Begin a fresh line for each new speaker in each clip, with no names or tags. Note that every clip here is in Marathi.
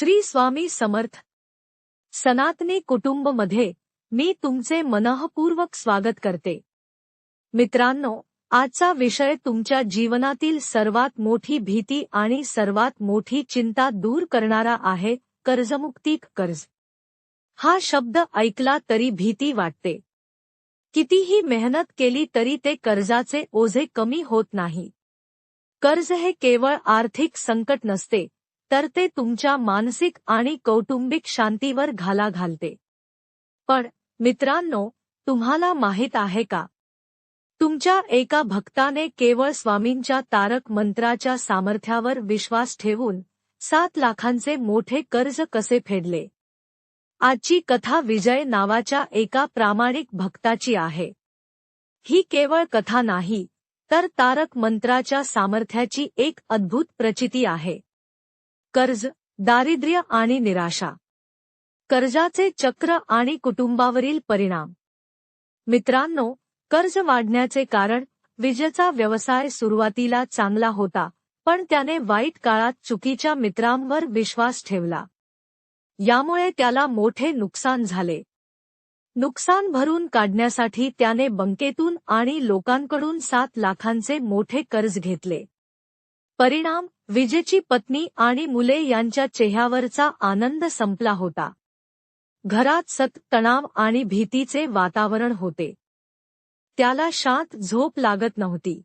श्री स्वामी समर्थ. सनातनी कुटुंबमध्ये मी तुमचे मनःपूर्वक स्वागत करते. मित्रांनो आजचा विषय तुमच्या जीवनातील सर्वात मोठी भीती आणि सर्वात मोठी चिंता दूर करणारा आहे कर्जमुक्तीक कर्ज. हा शब्द ऐकला तरी भीती वाटते. कितीही मेहनत केली तरी ते कर्जाचे ओझे कमी होत नाही. कर्ज हे केवळ आर्थिक संकट नसते तर ते तुमच्या मानसिक आणि कौटुंबिक शांतीवर घाला घालते. पण मित्रांनो तुम्हाला माहीत आहे का? तुमच्या एका भक्ताने केवळ स्वामींच्या तारक मंत्राच्या सामर्थ्यावर विश्वास ठेवून सात लाखांचे मोठे कर्ज कसे फेडले? आजची कथा विजय नावाच्या एका प्रामाणिक भक्ताची आहे. ही केवळ कथा नाही तर तारक मंत्राच्या सामर्थ्याची एक अद्भुत प्रचिती आहे. कर्ज दारिद्र्य आणि निराशा. कर्जाचे चक्र आणि कुटुंबावरील परिणाम. मित्रांनो कर्ज वाढण्याचे कारण विजेचा व्यवसाय सुरुवातीला चांगला होता पण त्याने वाईट काळात चुकीच्या मित्रांवर विश्वास ठेवला. यामुळे त्याला मोठे नुकसान झाले. नुकसान भरून काढण्यासाठी त्याने बंकेतून आणि लोकांकडून सात लाखांचे मोठे कर्ज घेतले. परिणाम विजेची पत्नी आणि मुले यांच्या चेहऱ्यावरचा आनंद संपला होता. घरात सत तणाव आणि भीतीचे वातावरण होते. त्याला शांत झोप लागत नव्हती.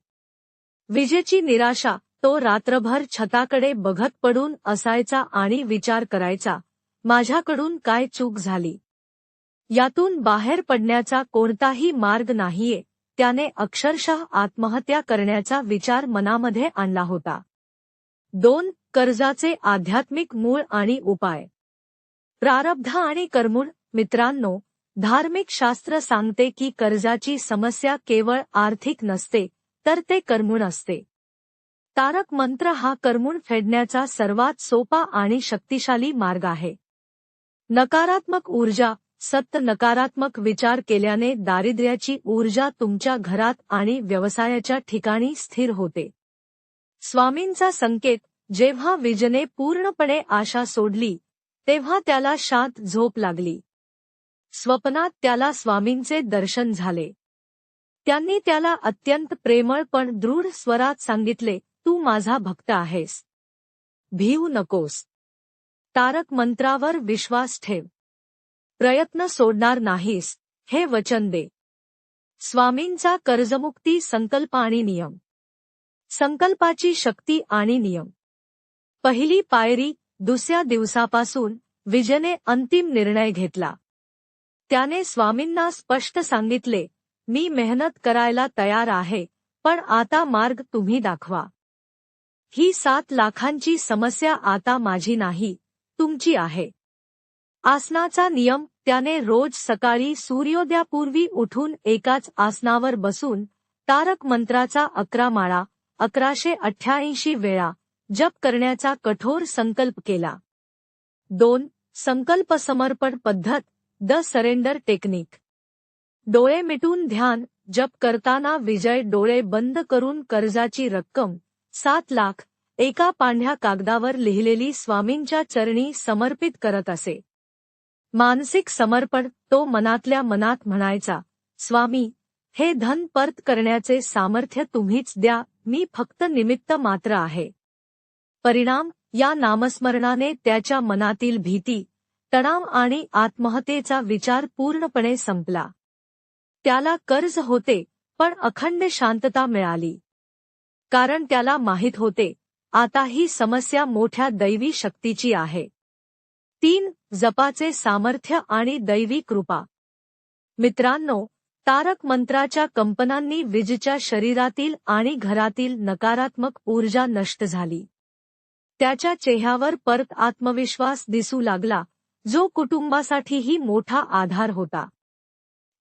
विजेची निराशा तो रात्रभर छताकडे बघत पडून असायचा आणि विचार करायचा माझ्याकडून काय चूक झाली? यातून बाहेर पडण्याचा कोणताही मार्ग नाहीये. त्याने अक्षरशः आत्महत्या करण्याचा विचार मनामध्ये आणला होता. दोन कर्जाचे आध्यात्मिक मूळ आणि उपाय. प्रारब्ध आणि कर्मुळ मित्रांनो धार्मिक शास्त्र सांगते की कर्जाची समस्या केवळ आर्थिक नसते तर ते कर्मुण असते. तारक मंत्र हा कर्मुण फेडण्याचा सर्वात सोपा आणि शक्तिशाली मार्ग आहे. नकारात्मक ऊर्जा सत्य नकारात्मक विचार केल्याने दारिद्र्याची ऊर्जा तुमच्या घरात आणि व्यवसायाच्या ठिकाणी स्थिर होते. स्वामींचा संकेत जेव्हा विजने पूर्णपणे आशा सोडली तेव्हा त्याला शांत झोप लागली. स्वप्नात त्याला स्वामींचे दर्शन झाले. त्यांनी त्याला अत्यंत प्रेमळ पण दृढ स्वरात सांगितले तू माझा भक्त आहेस. भिऊ नकोस. तारक मंत्रावर विश्वास ठेव. प्रयत्न सोडणार नाहीस. हे वचन दे. स्वामींचा कर्जमुक्ती संकल्प आणि नियम. संकल्पाची शक्ती आणि नियम. पहिली पायरी दुसऱ्या दिवसापासून विजयने अंतिम निर्णय घेतला. त्याने स्वामींना स्पष्ट सांगितले मी मेहनत करायला तयार आहे पण आता मार्ग तुम्ही दाखवा. ही सात लाखांची समस्या आता माझी नाही तुमची आहे. आसनाचा नियम त्याने रोज सकाळी सूर्योदयापूर्वी उठून एकाच आसनावर बसून तारक मंत्राचा अकरा माळा अकराशे अठ्ठ्याऐंशी वेळा जप करण्याचा कठोर संकल्प केला. दोन संकल्प समर्पण पद्धत द सरेंडर टेक्निक. डोळे मिटून ध्यान जप करताना विजय डोळे बंद करून कर्जाची रक्कम सात लाख एका पांढ्या कागदावर लिहिलेली स्वामींच्या चरणी समर्पित करत असे. मानसिक समर्पण तो मनातल्या मनात म्हणायचा स्वामी हे धन परत करण्याचे सामर्थ्य तुम्हीच द्या मी फक्त निमित्त मात्र आहे. परिणाम या नामस्मरणाने त्याच्या मनातील भीती तणाव आणि आत्महत्येचा विचार पूर्णपणे संपला. त्याला कर्ज होते पण अखंड शांतता मिळाली. कारण त्याला माहीत होते आता ही समस्या मोठ्या दैवी शक्तीची आहे. तीन जपाचे सामर्थ्य आणि दैवी कृपा. मित्रांनो तारक मंत्राच्या कंपनांनी विजच्या शरीरातील आणि घरातील नकारात्मक ऊर्जा नष्ट झाली. त्याच्या चेहऱ्यावर परत आत्मविश्वास दिसू लागला जो कुटुंबासाठीही मोठा आधार होता.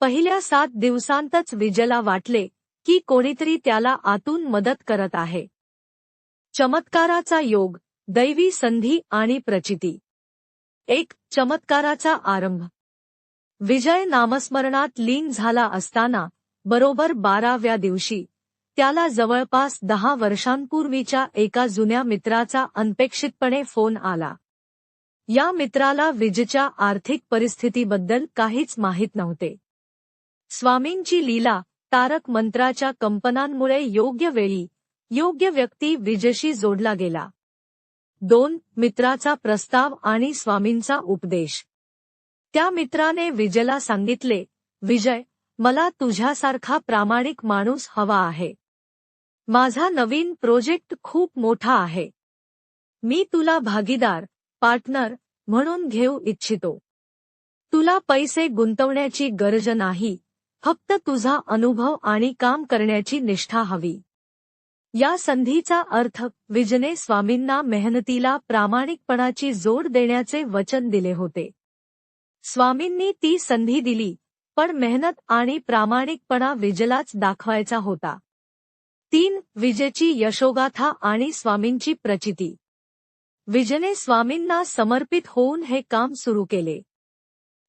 पहिल्या सात दिवसांतच विजयला वाटले की कोणीतरी त्याला आतून मदत करत आहे. चमत्काराचा योग दैवी संधी आणि प्रचिती. एक चमत्काराचा आरंभ. विजय नामस्मरणात लीन झाला असताना बरोबर बाराव्या दिवशी त्याला जवळपास दहा वर्षांपूर्वीच्या एका जुन्या मित्राचा अनपेक्षितपणे फोन आला. या मित्राला विजच्या आर्थिक परिस्थितीबद्दल काहीच माहीत नव्हते. स्वामींची लीला तारक मंत्राच्या कंपनांमुळे योग्य वेळी योग्य व्यक्ती विजशी जोडला गेला. दोन मित्राचा प्रस्ताव आणि स्वामींचा उपदेश. त्या मित्राने विजयला सांगितले विजय मला तुझ्यासारखा प्रामाणिक माणूस हवा आहे. माझा नवीन प्रोजेक्ट खूप मोठा आहे. मी तुला भागीदार पार्टनर म्हणून घेऊ इच्छितो. तुला पैसे गुंतवण्याची गरज नाही. फक्त तुझा अनुभव आणि काम करण्याची निष्ठा हवी. या संधीचा अर्थ विजने स्वामींना मेहनतीला प्रामाणिकपणाची जोड देण्याचे वचन दिले होते. स्वामींनी ती संधी दिली पण मेहनत आणि प्रामाणिकपणा विजलाच दाखवायचा होता. तीन विजेची यशोगाथा आणि स्वामींची प्रचिती. विजने स्वामींना समर्पित होऊन हे काम सुरू केले.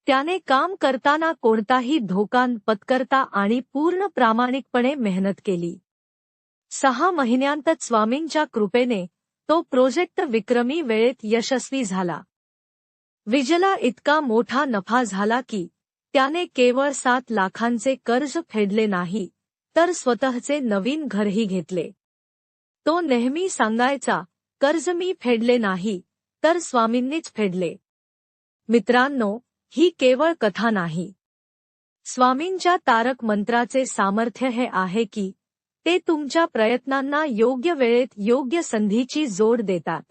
त्याने काम करताना कोणताही धोकान पत्करता आणि पूर्ण प्रामाणिकपणे मेहनत केली. सहा महिन्यांतच स्वामींच्या कृपेने तो प्रोजेक्ट विक्रमी वेळेत यशस्वी झाला. विजला इतका मोठा नफा झाला की त्याने केवळ सात लाखांचे कर्ज फेडले नाही तर स्वतःचे नवीन घरही घेतले. तो नेहमी सांगायचा कर्ज मी फेडले नाही तर स्वामींनीच फेडले. मित्रांनो ही केवळ कथा नाही. स्वामींच्या तारक मंत्राचे सामर्थ्य हे आहे की ते तुमच्या प्रयत्नांना योग्य वेळेत योग्य संधीची जोड देतात.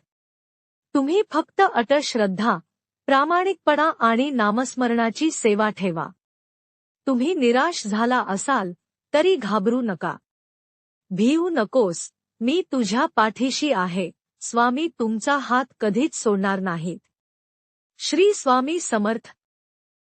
तुम्ही फक्त अटळ श्रद्धा प्रामाणिकपणा आणि नामस्मरणाची सेवा ठेवा. तुम्ही निराश झाला असाल तरी घाबरू नका. भिऊ नकोस मी तुझ्या पाठीशी आहे स्वामी तुमचा हात कधीच सोडणार नाहीत. श्री स्वामी समर्थ.